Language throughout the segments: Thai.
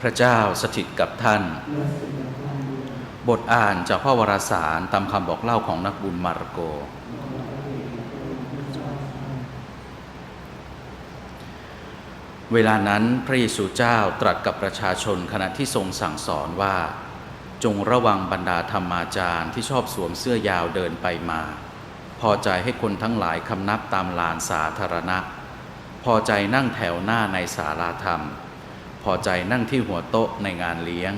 พระเจ้าสถิตกับท่าน บทอ่านจากพระวรสารตามคำบอกเล่าของนักบุญมาระโก เวลานั้นพระเยซูเจ้าตรัสกับประชาชนขณะที่ทรงสั่งสอนว่า จงระวังบรรดาธรรมาจารย์ที่ชอบสวมเสื้อยาวเดินไปมา พอใจให้คนทั้งหลายคำนับตามลานสาธารณะ พอใจนั่งแถวหน้าในศาลาธรรม พอใจนั่งที่หัวโต๊ะในงานเลี้ยง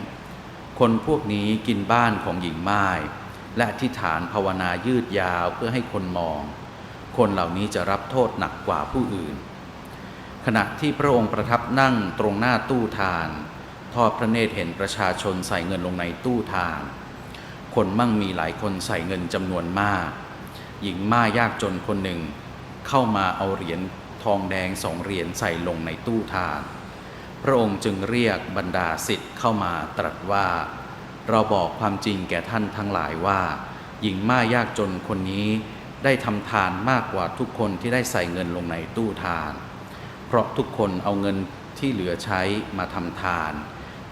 คนพวกนี้กินบ้านของหญิงไม้และอธิฐานภาวนายืดยาวเพื่อให้คนมอง คนเหล่านี้จะรับโทษหนักกว่าผู้อื่น ขณะที่พระองค์ประทับนั่งตรงหน้าตู้ทาน ทอดพระเนตรเห็นประชาชนใส่เงินลงในตู้ทาน คนมั่งมีหลายคนใส่เงินจำนวนมาก หญิงม่ายากจนคนหนึ่ง เข้ามาเอาเหรียญทองแดงสองเหรียญใส่ลงในตู้ทาน พระองค์จึงเรียกบรรดาสิทธิ์เข้ามาตรัสว่า เราบอกความจริงแก่ท่านทั้งหลายว่า หญิงม่ายากจนคนนี้ได้ทำทานมากกว่าทุกคนที่ได้ใส่เงินลงในตู้ทาน เพราะทุกคนเอาเงินที่เหลือใช้มาทำทาน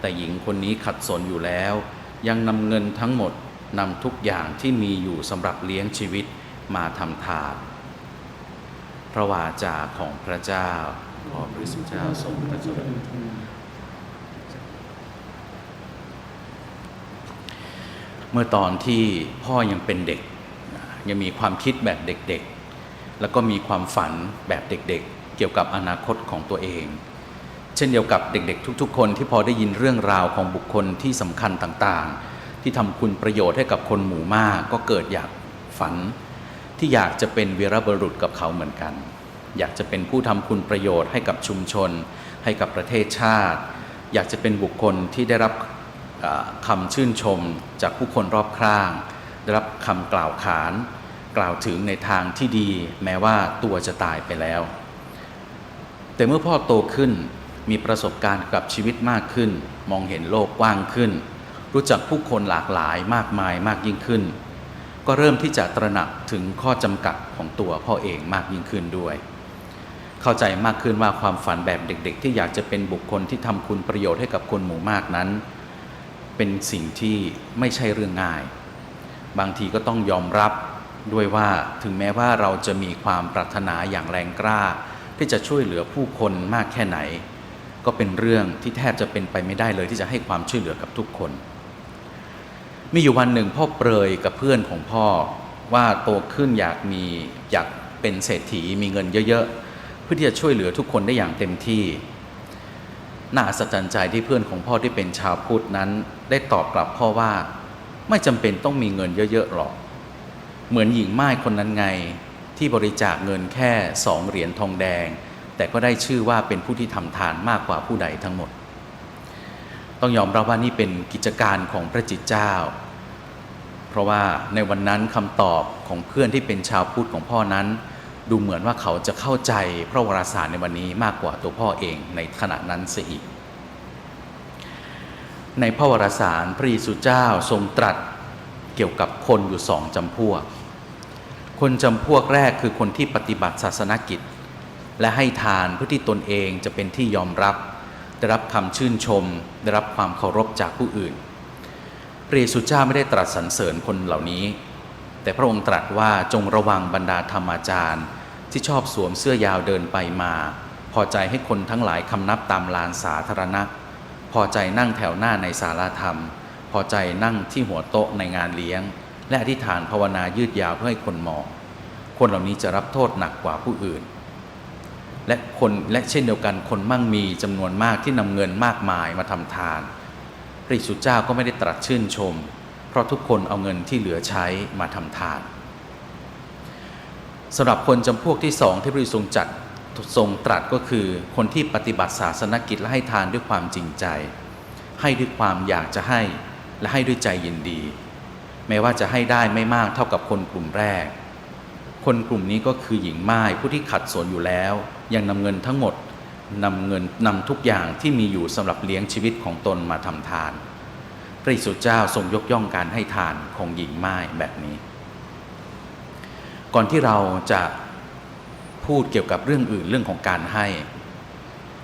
แต่หญิงคนนี้ขัดสนอยู่แล้ว ยังนำเงินทั้งหมดนำทุกอย่างที่มีอยู่สำหรับเลี้ยงชีวิตมาทำทาน พระวาจาของพระเจ้า ขอพระสุเจ้าทรงพระเจริญเมื่อตอนที่พ่อยังเป็นเด็ก ยังมีความคิดแบบเด็กๆ แล้วก็มีความฝันแบบเด็กๆ เกี่ยวกับอนาคตของตัวเอง เช่นเดียวกับเด็กๆ ทุกๆ คนที่พอได้ยินเรื่องราวของบุคคลที่สำคัญต่างๆ ที่ทำคุณประโยชน์ให้กับคนหมู่มาก ก็เกิดอยากฝันที่อยากจะเป็นวีรบุรุษกับเขาเหมือนกัน อยากจะเป็นผู้ทำคุณประโยชน์ให้กับชุมชน ให้กับประเทศชาติ อยากจะเป็นบุคคลที่ได้รับคำชื่นชมจากผู้คนรอบข้าง ได้รับคำกล่าวขาน กล่าวถึงในทางที่ดี แม้ว่าตัวจะตายไปแล้ว แต่เมื่อพ่อโตขึ้นมีประสบการณ์กับชีวิตมากขึ้น มองเห็นโลกกว้างขึ้น รู้จักผู้คนหลากหลายมากมายมากยิ่งขึ้น ก็เริ่มที่จะตระหนักถึงข้อจำกัดของตัวพ่อเองมากยิ่งขึ้นด้วย เข้าใจมากขึ้นว่าความฝันแบบเด็ก ๆ ที่อยากจะเป็นบุคคลที่ทำคุณประโยชน์ให้กับคนหมู่มากนั้น เป็นสิ่งที่ไม่ใช่เรื่องง่าย บางทีก็ต้องยอมรับด้วยว่าถึงแม้ว่าเราจะมีความปรารถนาอย่างแรงกล้า ที่จะช่วยเหลือผู้คนมากแค่ไหน ก็เป็นเรื่องที่แทบจะเป็นไปไม่ได้เลยที่จะให้ความช่วยเหลือกับทุกคน มีอยู่วันหนึ่งพ่อเปรยกับเพื่อนของพ่อว่าโตขึ้นอยากมีอยากเป็นเศรษฐีมีเงินเยอะๆ พื่อที่จะช่วยเหลือทุกคนได้อย่างเต็มที่ น่าอัศจรรย์ใจที่เพื่อนของพ่อที่เป็นชาวพุทธนั้น ได้ตอบกลับพ่อว่า ไม่จำเป็นต้องมีเงินเยอะๆหรอก เหมือนหญิงไม้คนนั้นไงที่บริจาคเงินแค่สองเหรียญทองแดง แต่ก็ได้ชื่อว่าเป็นผู้ที่ทำทานมากกว่าผู้ใดทั้งหมด ต้องยอมรับว่านี่เป็นกิจการของพระจิตเจ้า เพราะว่าในวันนั้นคำตอบของเพื่อนที่เป็นชาวพุทธของพ่อนั้น ดูเหมือนว่าเขาจะเข้าใจพระวราสารในวันนี้มากกว่าตัวพ่อเองในขณะนั้นเสียอีก ในพระวรสารพระเยซูเจ้าทรงตรัสเกี่ยวกับคนอยู่สองจำพวก คนจำพวกแรกคือคนที่ปฏิบัติศาสนกิจ และให้ทานเพื่อที่ตนเองจะเป็นที่ยอมรับ ได้รับคำชื่นชม ได้รับความเคารพจากผู้อื่น พระเยซูเจ้าไม่ได้ตรัสสรรเสริญคนเหล่านี้ แต่พระองค์ตรัสว่าจงระวังบรรดาธรรมาจารย์ ที่ชอบสวมเสื้อยาวเดินไปมา พอใจให้คนทั้งหลายคำนับตามลานสาธารณะ พอใจนั่งแถวหน้าในศาลาธรรม พอใจนั่งที่หัวโต๊ะในงานเลี้ยง และอธิษฐานภาวนายืดยาวเพื่อให้คนมอง คนเหล่านี้จะรับโทษหนักกว่าผู้อื่น และคนและเช่นเดียวกันคนมั่งมีจำนวนมากที่นำเงินมากมายมาทำทาน พระเยซูเจ้าก็ไม่ได้ตรัสชื่นชม เพราะทุกคนเอาเงินที่เหลือใช้มาทำทาน สำหรับคนจำพวกที่สองที่พระเยซูทรงจัดทรงตรัสก็คือคนที่ปฏิบัติศาสนกิจและให้ทานด้วยความจริงใจ ให้ด้วยความอยากจะให้และให้ด้วยใจยินดี แม้ว่าจะให้ได้ไม่มากเท่ากับคนกลุ่มแรก คนกลุ่มนี้ก็คือหญิงไม้ผู้ที่ขัดสนอยู่แล้ว ยังนำเงินทั้งหมดนำเงินนำทุกอย่างที่มีอยู่สำหรับเลี้ยงชีวิตของตนมาทำทาน พระเยซูเจ้าทรงยกย่องการให้ทานของหญิงไม้แบบนี้ ก่อนที่เราจะพูดเกี่ยวกับเรื่องอื่นเรื่องของการให้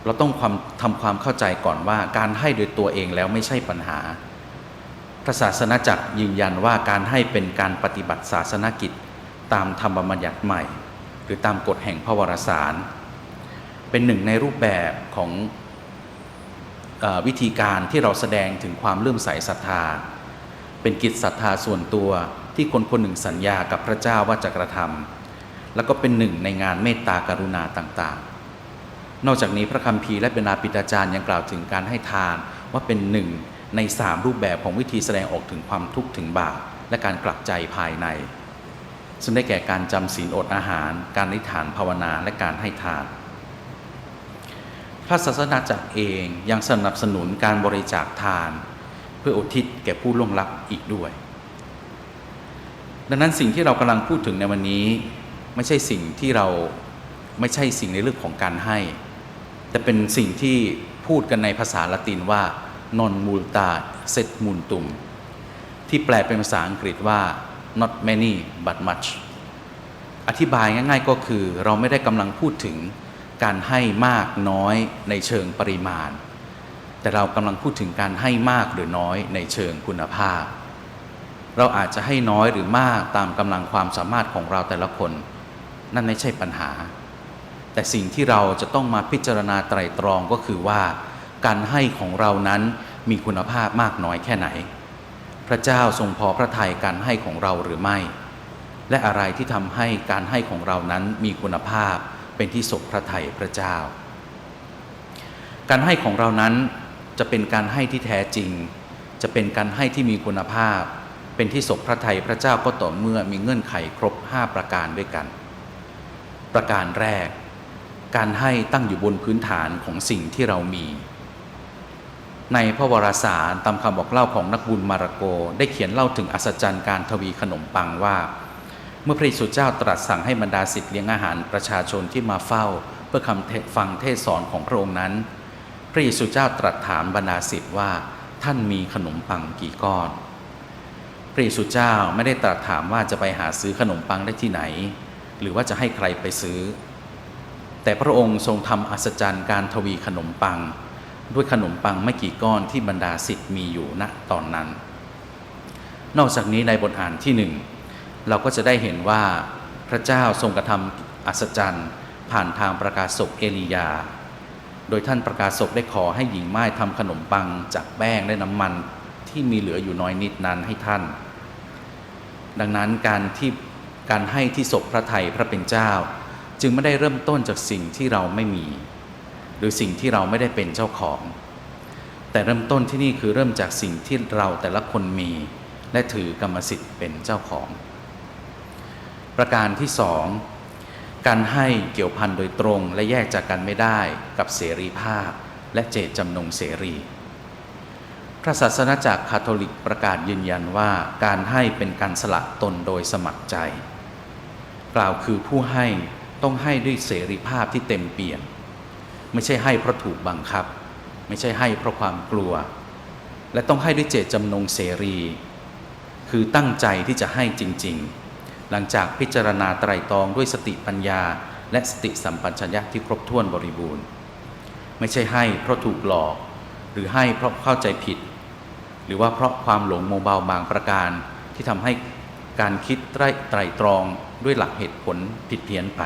เราต้องความทำความเข้าใจก่อนว่าการให้โดยตัวเองแล้วไม่ใช่ปัญหาพระศาสนาจักรยืนยันว่าการให้เป็นการปฏิบัติศาสนกิจ ตามธรรมบัญญัติใหม่ หรือตามกฎแห่งพระวรสาร เป็นหนึ่งในรูปแบบของอวิธีการที่เราแสดงถึงความเลื่อมใสศรัทธา เป็นกิจศรัทธาส่วนตัว ที่คนคนหนึ่งสัญญากับพระเจ้าว่าจะกระทำแล้วก็เป็นหนึ่งในงานเมตตากรุณาต่างๆ นอกจากนี้พระคัมภีร์และเบนาปิตาจารย์ยังกล่าวถึงการให้ทานว่าเป็นหนึ่งในสามรูปแบบของวิธีแสดงออกถึงความทุกข์ถึงบาปและการกลับใจภายใน ซึ่งได้แก่การจำศีลอดอาหาร การนิฐานภาวนาและการให้ทานพระศาสนาจักรเองยังสนับสนุนการบริจาคทาน เพื่ออุทิศแก่ผู้ล่วงลับอีกด้วย ดังนั้นสิ่งที่เรากำลังพูดถึงในวันนี้ไม่ใช่สิ่งที่เราไม่ใช่สิ่งในเรื่องของการให้ แต่เป็นสิ่งที่พูดกันในภาษาละตินว่า non multa sed multum ที่แปลเป็นภาษาอังกฤษว่า not many but much อธิบายง่ายๆก็คือเราไม่ได้กำลังพูดถึงการให้มากน้อยในเชิงปริมาณ แต่เรากำลังพูดถึงการให้มากหรือน้อยในเชิงคุณภาพ เราอาจจะให้น้อยหรือมากตามกำลังความสามารถของเราแต่ละคน นั่นไม่ใช่ปัญหา แต่สิ่งที่เราจะต้องมาพิจารณาไตรตรองก็คือว่า การให้ของเรานั้นมีคุณภาพมากน้อยแค่ไหน พระเจ้าทรงพอพระทัยการให้ของเราหรือไม่ และอะไรที่ทำให้การให้ของเรานั้นมีคุณภาพเป็นที่สบพระทัยพระเจ้า การให้ของเรานั้นจะเป็นการให้ที่แท้จริง จะเป็นการให้ที่มีคุณภาพ เป็นที่สบพระไทยพระเจ้าก็ต่อเมื่อมีเงื่อนไขครบ 5 ประการด้วยกัน ประการแรก การให้ตั้งอยู่บนพื้นฐานของสิ่งที่เรามี ในพระวรสารตามคำบอกเล่าของนักบุญมาระโกได้เขียนเล่าถึงอัศจรรย์การทวีขนมปังว่า เมื่อพระเยซูเจ้าตรัสสั่งให้บรรดาศิษย์เลี้ยงอาหารประชาชนที่มาเฝ้า เพื่อคำฟังเทศสอนของพระองค์นั้น พระเยซูเจ้าตรัสถามบรรดาศิษย์ว่าท่านมีขนมปังกี่ก้อน พระเยซูเจ้าไม่ได้ตรัสถามว่าจะไปหาซื้อขนมปังได้ที่ไหน หรือว่าจะให้ใครไปซื้อ แต่พระองค์ทรงทำอัศจรรย์การทวีขนมปัง ด้วยขนมปังไม่กี่ก้อนที่บรรดาศิษย์มีอยู่ณตอนนั้น นอกจากนี้ในบทอ่านที่หนึ่งเราก็จะได้เห็นว่าพระเจ้าทรงกระทำอัศจรรย์ ผ่านทางประกาศศกเอลียา โดยท่านประกาศศกได้ขอให้หญิงไม้ทำขนมปังจากแป้งและน้ำมัน ที่มีเหลืออยู่น้อยนิดนั้นให้ท่าน ดังนั้นการที่การให้ที่ศพพระไทยพระเป็นเจ้า จึงไม่ได้เริ่มต้นจากสิ่งที่เราไม่มี หรือสิ่งที่เราไม่ได้เป็นเจ้าของ แต่เริ่มต้นที่นี่คือเริ่มจากสิ่งที่เราแต่ละคนมี และถือกรรมสิทธิ์เป็นเจ้าของ ประการที่สองการให้เกี่ยวพันโดยตรงและแยกจากกันไม่ได้กับเสรีภาพและเจตจำนงเสรี พระศาสนาจักรคาทอลิกประกาศยืนยันว่าการให้เป็นการสละตนโดยสมัครใจ กล่าวคือผู้ให้ต้องให้ด้วยเสรีภาพที่เต็มเปี่ยมไม่ใช่ให้เพราะถูกบังคับ ไม่ใช่ให้เพราะความกลัว และต้องให้ด้วยเจตจำนงเสรี คือตั้งใจที่จะให้จริง ๆ หลังจากพิจารณาไตรตรองด้วยสติปัญญา และสติสัมปชัญญะที่ครบถ้วนบริบูรณ์ ไม่ใช่ให้เพราะถูกหลอก หรือให้เพราะเข้าใจผิด รือว่าเพราะความหลงโมเบาบางประการ ที่ทำให้การคิดไตรไตรตรองด้วยหลักเหตุผลผิดเพี้ยนไป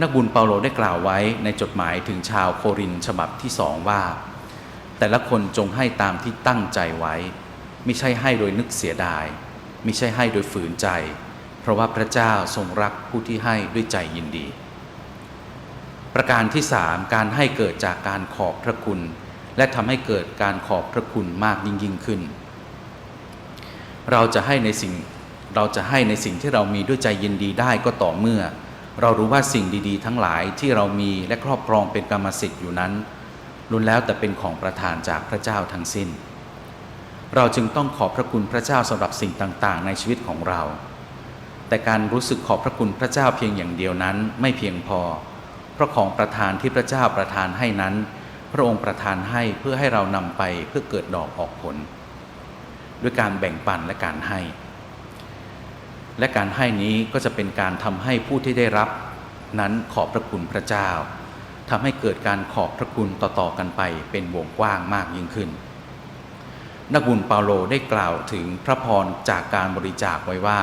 นักบุญเปาโลได้กล่าวไว้ในจดหมายถึงชาวโครินฉบับที่สองว่า แต่ละคนจงให้ตามที่ตั้งใจไว้ ไม่ใช่ให้โดยนึกเสียดาย ไม่ใช่ให้โดยฝืนใจ เพราะว่าพระเจ้าทรงรักผู้ที่ให้ด้วยใจยินดี ประการที่สามการให้เกิดจากการขอบพระคุณ และทำให้เกิดการขอบพระคุณมากยิ่งยิ่งขึ้น เราจะให้ในสิ่งเราจะให้ในสิ่งที่เรามีด้วยใจยินดีได้ก็ต่อเมื่อ เรารู้ว่าสิ่งดีๆ ทั้งหลายที่เรามีและครอบครองเป็นกรรมสิทธิ์อยู่นั้นล้วนแล้วแต่เป็นของประทานจากพระเจ้าทั้งสิ้น เราจึงต้องขอบพระคุณพระเจ้าสำหรับสิ่งต่างๆ ในชีวิตของเรา แต่การรู้สึกขอบพระคุณพระเจ้าเพียงอย่างเดียวนั้นไม่เพียงพอ เพราะของประทานที่พระเจ้าประทานให้นั้น พระองค์ประทานให้เพื่อให้เรานำไปเพื่อเกิดดอกออกผล ด้วยการแบ่งปันและการให้ และการให้นี้ก็จะเป็นการทำให้ผู้ที่ได้รับนั้นขอบพระคุณพระเจ้าทำให้เกิดการขอบพระคุณต่อๆกันไปเป็นวงกว้างมากยิ่งขึ้น นักบุญเปาโลได้กล่าวถึงพระพรจากการบริจาคไว้ว่า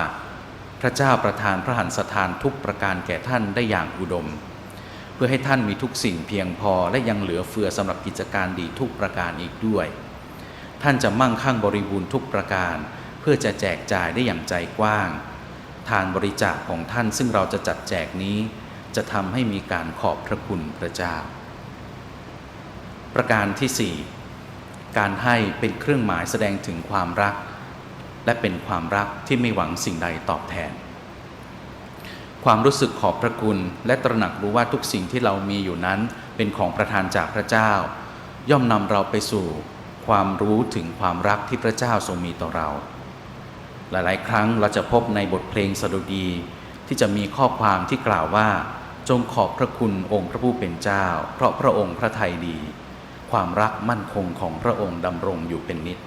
พระเจ้าประทานพระหันสถานทุกประการแก่ท่านได้อย่างอุดม เพื่อให้ท่านมีทุกสิ่งเพียงพอและยังเหลือเฟือสำหรับกิจการดีทุกประการอีกด้วย ท่านจะมั่งคั่งบริบูรณ์ทุกประการ เพื่อจะแจกจ่ายได้อย่างใจกว้าง ทานบริจาคของท่านซึ่งเราจะจัดแจกนี้ จะทำให้มีการขอบพระคุณพระเจ้า ประการที่ 4 การให้เป็นเครื่องหมายแสดงถึงความรัก และเป็นความรักที่ไม่หวังสิ่งใดตอบแทน ความรู้สึกขอบพระคุณ และตระหนักรู้ว่าทุกสิ่งที่เรามีอยู่นั้น เป็นของประทานจากพระเจ้า ย่อมนำเราไปสู่ความรู้ถึงความรักที่พระเจ้าทรงมีต่อเรา หลายๆ ครั้งเราจะพบในบทเพลงสดุดี ที่จะมีข้อความที่กล่าวว่า จงขอบพระคุณองค์พระผู้เป็นเจ้า เพราะพระองค์พระทัยดี ความรักมั่นคงของพระองค์ดำรงอยู่เป็นนิจ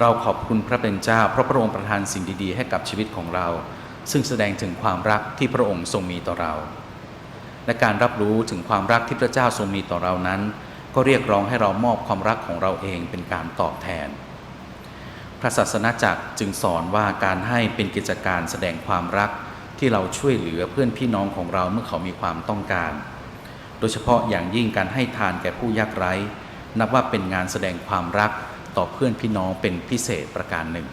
เราขอบคุณพระเป็นเจ้า เพราะพระองค์ประทานสิ่งดีๆ ให้กับชีวิตของเรา ซึ่งแสดงถึงความรักที่พระองค์ทรงมีต่อเรา และการรับรู้ถึงความรักที่พระเจ้าทรงมีต่อเรานั้น ก็เรียกร้องให้เรามอบความรักของเราเองเป็นการตอบแทน พระศาสนาจักรจึงสอนว่าการให้เป็นกิจการแสดงความรักที่เราช่วยเหลือเพื่อนพี่น้องของเราเมื่อเขามีความต้องการ โดยเฉพาะอย่างยิ่งการให้ทานแก่ผู้ยากไร้ นับว่าเป็นงานแสดงความรักต่อเพื่อนพี่น้องเป็นพิเศษประการหนึ่ง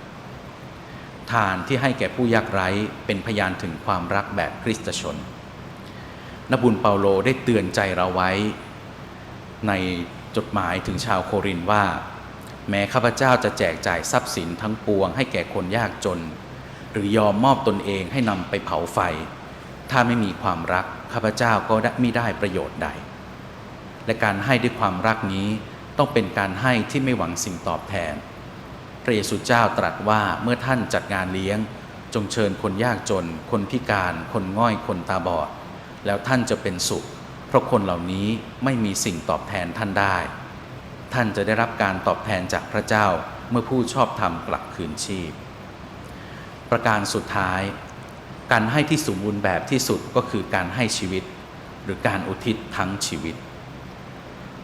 ทานที่ให้แก่ผู้ยากไร้เป็นพยานถึงความรักแบบคริสตชน นบุญเปาโลได้เตือนใจเราไว้ ในจดหมายถึงชาวโครินว่า แม้ข้าพเจ้าจะแจกจ่ายทรัพย์สินทั้งปวงให้แก่คนยากจน หรือยอมมอบตนเองให้นำไปเผาไฟ ถ้าไม่มีความรักข้าพเจ้าก็ไม่ได้ประโยชน์ใด และการให้ด้วยความรักนี้ต้องเป็นการให้ที่ไม่หวังสิ่งตอบแทน ระเยซูเจ้าตรัสว่าเมื่อท่านจัดงานเลี้ยง จงเชิญคนยากจน คนพิการ คนง่อยคนตาบอด แล้วท่านจะเป็นสุข เพราะคนเหล่านี้ไม่มีสิ่งตอบแทนท่านได้ ท่านจะได้รับการตอบแทนจากพระเจ้าเมื่อผู้ชอบธรรมกลับคืนชีพ ประการสุดท้าย การให้ที่สมบูรณ์แบบที่สุดก็คือการให้ชีวิต หรือการอุทิศทั้งชีวิต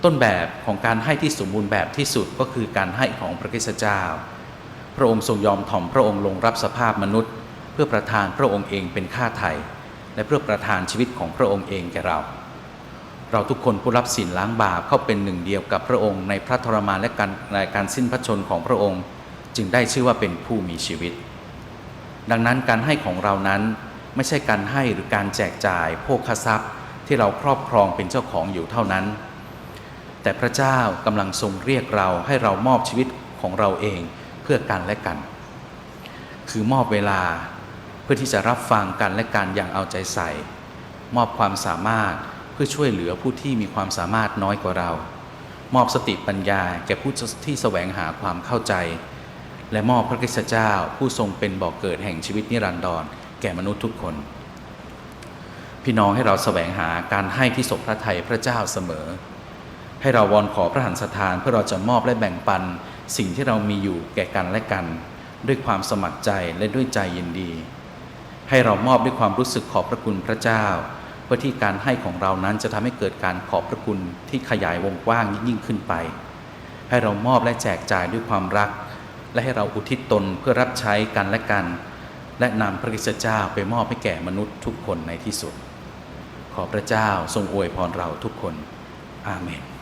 ต้นแบบของการให้ที่สมบูรณ์แบบที่สุดก็คือการให้ของพระคิสตเจ้า พระองค์ทรงยอมถ่อมพระองค์ลงรับสภาพมนุษย์ เพื่อประทานพระองค์เองเป็นค่าไถ่และเพื่อประทานชีวิตของพระองค์เองแก่เรา เราทุกคนผู้รับสินล้างบาปเข้าเป็นหนึ่งเดียวกับพระองค์ในพระทรมานและการในการสิ้นพระชนของพระองค์ จึงได้ชื่อว่าเป็นผู้มีชีวิต ดังนั้นการให้ของเรานั้นไม่ใช่การให้หรือการแจกจ่ายโภคทรัพย์ที่เราครอบครองเป็นเจ้าของอยู่เท่านั้น แต่พระเจ้ากำลังทรงเรียกเราให้เรามอบชีวิตของเราเอง เพื่อกันและกัน คือมอบเวลาเพื่อที่จะรับฟังกันและกันอย่างเอาใจใส่ มอบความสามารถเพื่อช่วยเหลือผู้ที่มีความสามารถน้อยกว่าเรา มอบสติปัญญาแก่ผู้ที่แสวงหาความเข้าใจ และมอบพระคิสเจ้าผู้ทรงเป็นบ่อกเกิดแห่งชีวิตนิรันดรแก่มนุษย์ทุกคน พี่น้องให้เราแสวงหาการให้ที่สมพระทัยพระเจ้าเสมอ ให้เราวอนขอพระหันสถานเพื่อเราจะมอบและแบ่งปัน สิ่งที่เรามีอยู่แก่กันและกัน ด้วยความสมัครใจและด้วยใจยินดี ให้เรามอบด้วยความรู้สึกขอบพระคุณพระเจ้า เพื่อที่การให้ของเรานั้นจะทำให้เกิดการขอบพระคุณที่ขยายวงกว้างยิ่งขึ้นไป ให้เรามอบและแจกจ่ายด้วยความรัก และให้เราอุทิศตนเพื่อรับใช้กันและกัน และนำพระคริสเจ้าไปมอบให้แก่มนุษย์ทุกคนในที่สุด ขอพระเจ้าทรงอวยพรเราทุกคน อาเมน